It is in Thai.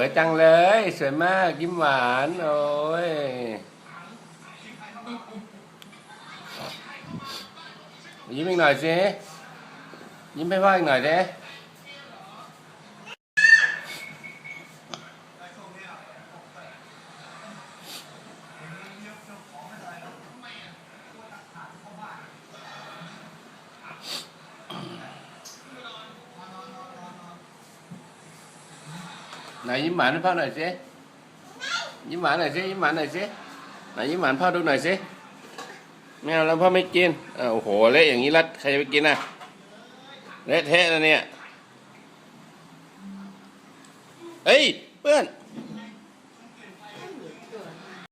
วยจังเลย สวยมากยิ้มหวาน โอ้ยยิ้มอีกหน่อยสิยิ้มให้พ่ออีกหน่อยสิ ไหนยิ้มหวานให้พ่อหน่อยสิยิ้มหวานหน่อยสิยิ้มหวานหน่อยสิไหนยิ้มหวานพ่อดูหน่อยสิไม่เอาแล้วพ่อไม่กินอ่าโอ้โหเละอย่างนี้รัดใครจะไปกินอะเละเทะแล้วเนี่ยเฮ้ยเพื่อน